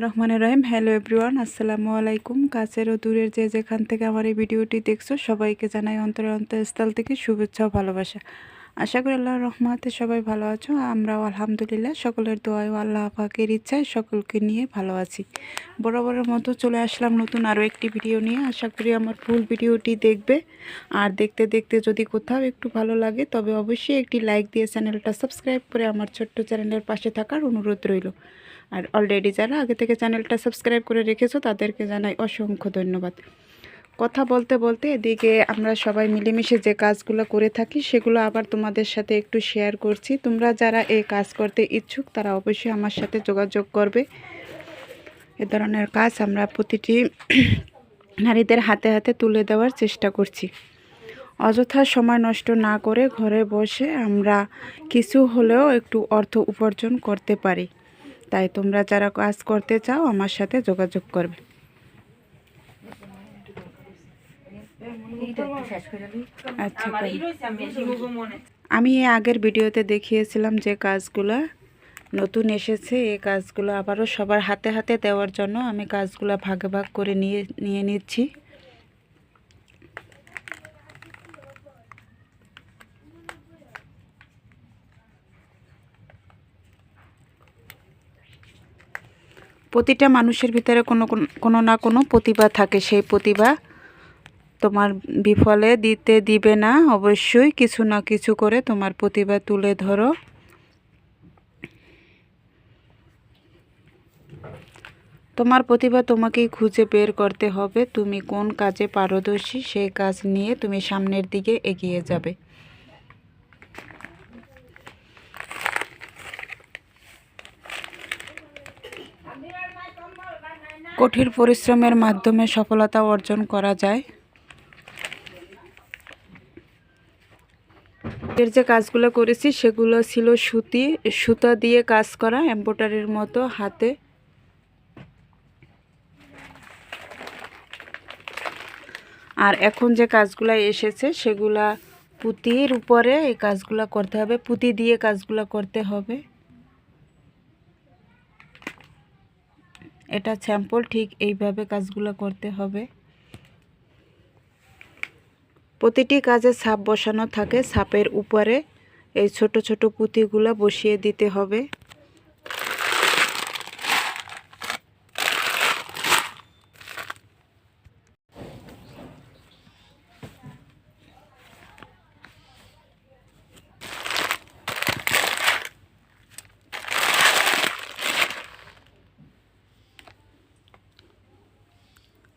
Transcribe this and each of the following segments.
রহমানের রহিম। Hello everyone, আসসালামু আলাইকুম। কাছের ও দূরের যে যেখান থেকে আমার এই ভিডিওটি দেখছ, সবাইকে জানাই অন্তরে অন্তরস্থল থেকে শুভেচ্ছা ও ভালোবাসা। আশা করি আল্লাহ রহমাতে সবাই ভালো আছো। আমরাও আলহামদুলিল্লাহ, সকলের দোয়ায় ও আল্লাহ পাকের ইচ্ছায় সকলকে নিয়ে ভালো আছি। বরাবরের মতো চলে আসলাম নতুন আরও একটি ভিডিও নিয়ে। আশা করি আমার ফুল ভিডিওটি দেখবে। আর দেখতে দেখতে যদি কোথাও একটু ভালো লাগে, তবে অবশ্যই একটি লাইক দিয়ে চ্যানেলটা সাবস্ক্রাইব করে আমার ছোট্ট চ্যানেলের পাশে থাকার অনুরোধ রইল। আর অলরেডি যারা আগে থেকে চ্যানেলটা সাবস্ক্রাইব করে রেখেছো, তাদেরকে জানাই অসংখ্য ধন্যবাদ। কথা বলতে বলতে এদিকে আমরা সবাই মিলেমিশে যে কাজগুলো করে থাকি, সেগুলো আবার তোমাদের সাথে একটু শেয়ার করছি। তোমরা যারা এই কাজ করতে ইচ্ছুক, তারা অবশ্যই আমার সাথে যোগাযোগ করবে। এ ধরনের কাজ আমরা প্রতিটি নারীদের হাতে হাতে তুলে দেওয়ার চেষ্টা করছি। অযথা সময় নষ্ট না করে ঘরে বসে আমরা কিছু হলেও একটু অর্থ উপার্জন করতে পারি। তাই তোমরা যারা কাজ করতে চাও আমার সাথে যোগাযোগ করবে। আচ্ছা আমি আগের ভিডিওতে দেখিয়েছিলাম যে কাজগুলো নতুন এসেছে এই কাজগুলো আবারও সবার হাতে হাতে দেওয়ার জন্য আমি কাজগুলো ভাগে ভাগ করে নিয়ে নিয়ে নিচ্ছি। প্রতিটা মানুষের ভিতরে কোনো কোন- না কোনো প্রতিভা থাকে। সেই প্রতিভা তোমার বিফলে দিতে দিবে না। অবশ্যই কিছু না কিছু করে তোমার প্রতিভা তুলে ধরো। তোমার প্রতিভা তোমাকেই খুঁজে বের করতে হবে। তুমি কোন কাজে পারদর্শী, সেই কাজ নিয়ে তুমি সামনের দিকে এগিয়ে যাবে। কঠিন পরিশ্রমের মাধ্যমে সফলতা অর্জন করা যায়। এর যে কাজগুলো করেছি, সেগুলো ছিল সুতি, সুতা দিয়ে কাজ করা, এম্ব্রয়ডারির মতো হাতে। আর এখন যে কাজগুলো এসেছে, সেগুলা পুঁতির উপরে এই কাজগুলো করতে হবে। পুঁতি দিয়ে কাজগুলো করতে হবে। এটা স্যাম্পল, ঠিক এইভাবে কাজগুলো করতে হবে। প্রতিটি কাজে ছাপ বসানো থাকে, ছাপের উপরে এই ছোট ছোট পুঁতিগুলো বসিয়ে দিতে হবে।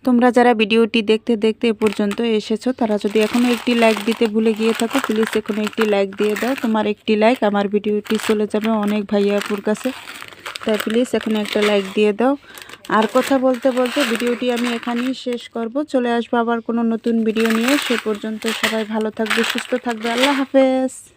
তোমরা যারা ভিডিওটি দেখতে দেখতে এ পর্যন্ত এসেছ, তারা যদি এখনও একটি লাইক দিতে ভুলে গিয়ে থাকো প্লিজ এখনও একটি লাইক দিয়ে দাও। তোমার একটি লাইক আমার ভিডিওটি চলে যাবে অনেক ভাইয়াপুর কাছে। তাই প্লিজ এখানে একটা লাইক দিয়ে দাও। আর কথা বলতে বলতে ভিডিওটি আমি এখানেই শেষ করব। চলে আসব আবার কোনো নতুন ভিডিও নিয়ে। সে পর্যন্ত সবাই ভালো থাকবে, সুস্থ থাকবে। আল্লাহ হাফেজ।